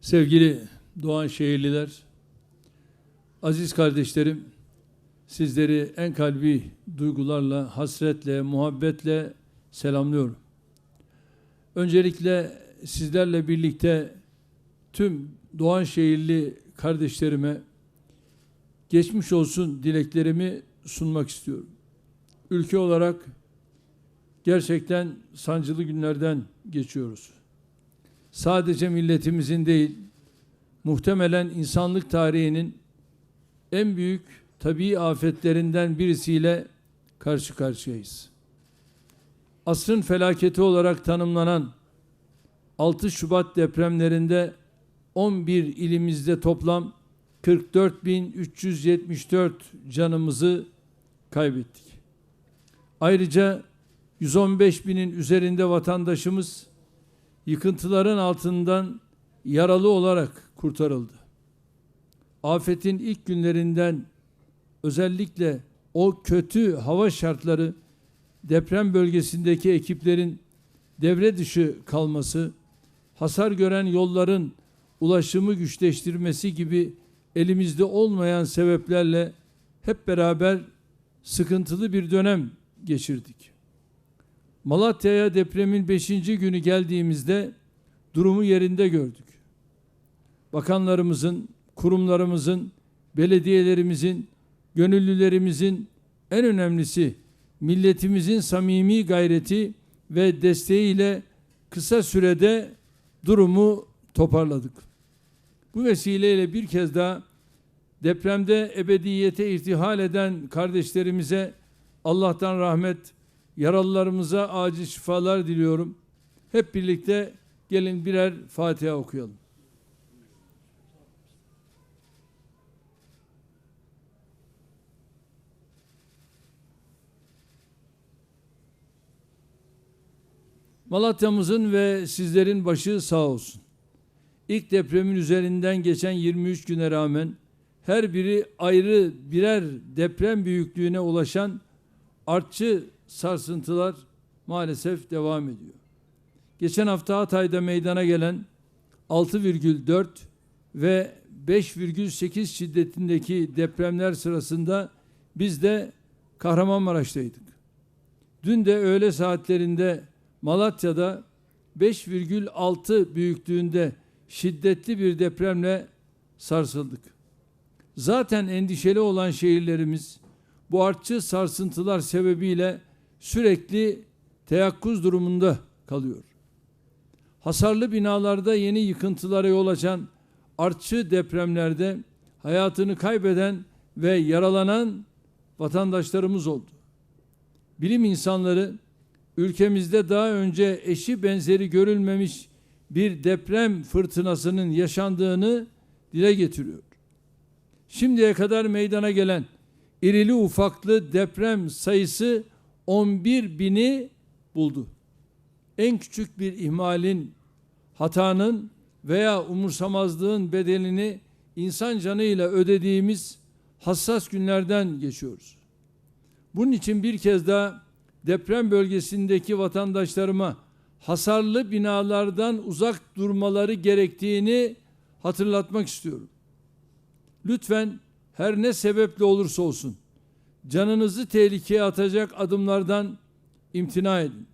Sevgili Doğan şehirliler, aziz kardeşlerim, sizleri en kalbi duygularla, hasretle, muhabbetle selamlıyorum. Öncelikle sizlerle birlikte tüm Doğan şehirli kardeşlerime geçmiş olsun dileklerimi sunmak istiyorum. Ülke olarak gerçekten sancılı günlerden geçiyoruz. Sadece milletimizin değil, muhtemelen insanlık tarihinin en büyük tabii afetlerinden birisiyle karşı karşıyayız. Asrın felaketi olarak tanımlanan 6 Şubat depremlerinde 11 ilimizde toplam 44.374 canımızı kaybettik. Ayrıca 115 binin üzerinde vatandaşımız yıkıntıların altından yaralı olarak kurtarıldı. Afetin ilk günlerinden özellikle o kötü hava şartları deprem bölgesindeki ekiplerin devre dışı kalması, hasar gören yolların ulaşımı güçleştirmesi gibi elimizde olmayan sebeplerle hep beraber sıkıntılı bir dönem geçirdik. Malatya'ya depremin 5. günü geldiğimizde durumu yerinde gördük. Bakanlarımızın, kurumlarımızın, belediyelerimizin, gönüllülerimizin en önemlisi milletimizin samimi gayreti ve desteğiyle kısa sürede durumu toparladık. Bu vesileyle bir kez daha depremde ebediyete irtihal eden kardeşlerimize Allah'tan rahmet, yaralılarımıza acil şifalar diliyorum. Hep birlikte gelin birer Fatiha okuyalım. Malatya'mızın ve sizlerin başı sağ olsun. İlk depremin üzerinden geçen 23 güne rağmen her biri ayrı birer deprem büyüklüğüne ulaşan artçı sarsıntılar maalesef devam ediyor. Geçen hafta Hatay'da meydana gelen 6,4 ve 5,8 şiddetindeki depremler sırasında biz de Kahramanmaraş'taydık. Dün de öğle saatlerinde Malatya'da 5,6 büyüklüğünde şiddetli bir depremle sarsıldık. Zaten endişeli olan şehirlerimiz bu artçı sarsıntılar sebebiyle sürekli teyakkuz durumunda kalıyor. Hasarlı binalarda yeni yıkıntılara yol açan artçı depremlerde hayatını kaybeden ve yaralanan vatandaşlarımız oldu. Bilim insanları ülkemizde daha önce eşi benzeri görülmemiş bir deprem fırtınasının yaşandığını dile getiriyor. Şimdiye kadar meydana gelen irili ufaklı deprem sayısı 11 bini buldu. En küçük bir ihmalin, hatanın veya umursamazlığın bedelini insan canıyla ödediğimiz hassas günlerden geçiyoruz. Bunun için bir kez daha deprem bölgesindeki vatandaşlarıma hasarlı binalardan uzak durmaları gerektiğini hatırlatmak istiyorum. Lütfen her ne sebeple olursa olsun canınızı tehlikeye atacak adımlardan imtina edin.